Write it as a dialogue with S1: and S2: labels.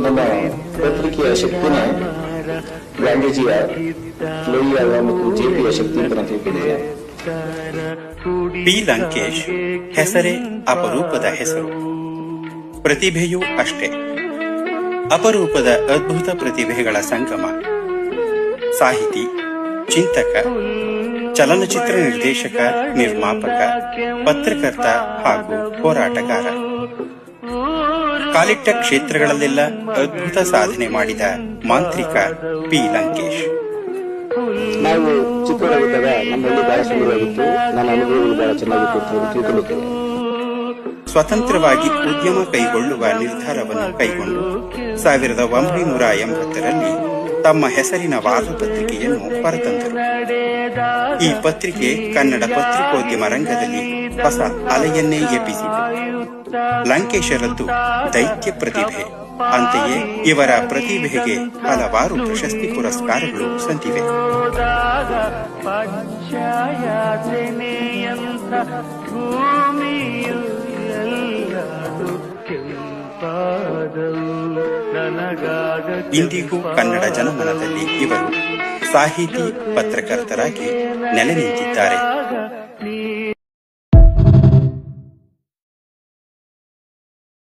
S1: ನಮ್ಮ ಪತ್ರಿಕೆಯ ಶಕ್ತಿನ ಗಾಂಧೀಜಿಯ ಲೋಹಿಯಾದ ಮತ್ತು ಜೆಪಿಯ ಶಕ್ತಿ ಅಂತ ನಾನು ತಿಳ್ಕೊಂಡಿದ್ದೇನೆ
S2: ಪಿ. ಲಂಕೇಶ್, ಹೆಸರೇ ಅಪರೂಪದ ಹೆಸರು. ಪ್ರತಿಭೆಯೂ ಅಷ್ಟೇ. ಅಪರೂಪದ ಅದ್ಭುತ ಪ್ರತಿಭೆಗಳ ಸಂಗಮ. ಸಾಹಿತಿ, ಚಿಂತಕ ಚಲನಚಿತ್ರ ನಿರ್ದೇಶಕ ನಿರ್ಮಾಪಕ ಪತ್ರಕರ್ತ ಹಾಗೂ ಹೋರಾಟಗಾರ. ಕಾಲಿಟ್ಟ ಕ್ಷೇತ್ರಗಳಲ್ಲೆಲ್ಲ ಅದ್ಭುತ ಸಾಧನೆ ಮಾಡಿದ ಮಾಂತ್ರಿಕ ಪಿ. ಲಂಕೇಶ್.
S1: ನಾವು ಚಿಕ್ಕವರಾಗಿದ್ದಾಗ ನಮ್ಮಲ್ಲಿ ಬಹಳ ಸುಂದರವಾಗಿತ್ತು. ನನ್ನ ಅನುಭವಗಳು ಬಹಳ ಚೆನ್ನಾಗಿತ್ತು ಅಂತ ತಿಳ್ಕೊಂಡಿದ್ದೇವೆ
S2: ಸ್ವತಂತ್ರವಾಗಿ ಉದ್ಯಮ ಕೈಗೊಳ್ಳುವ ನಿರ್ಧಾರವನ್ನು ಕೈಗೊಂಡು ಸಾವಿರದ ಒಂಬೈನೂರ ಎಂಬತ್ತರಲ್ಲಿ ತಮ್ಮ ಹೆಸರಿನ ವಾರಪತ್ರಿಕೆಯನ್ನು ಹೊರತಂದರು ಈ ಪತ್ರಿಕೆ ಕನ್ನಡ ಪತ್ರಿಕೋದ್ಯಮ ರಂಗದಲ್ಲಿ ಹೊಸ ಅಲೆಯನ್ನೇ ಎಬ್ಬಿಸಿತು ಲಂಕೇಶರದ್ದು ದೈತ್ಯ ಪ್ರತಿಭೆ. ಅಂತೆಯೇ ಇವರ ಪ್ರತಿಭೆಗೆ ಹಲವಾರು ಪ್ರಶಸ್ತಿ ಪುರಸ್ಕಾರಗಳು ಸಂತಿವೆ
S3: ಹೋದಾಗ
S2: ಇಂದಿಗೂ ಕನ್ನಡ ಜನಮನದಲ್ಲಿ ಇವರು ಸಾಹಿತಿ ಪತ್ರಕರ್ತರಾಗಿ ನೆಲೆ ನಿಂತಿದ್ದಾರೆ.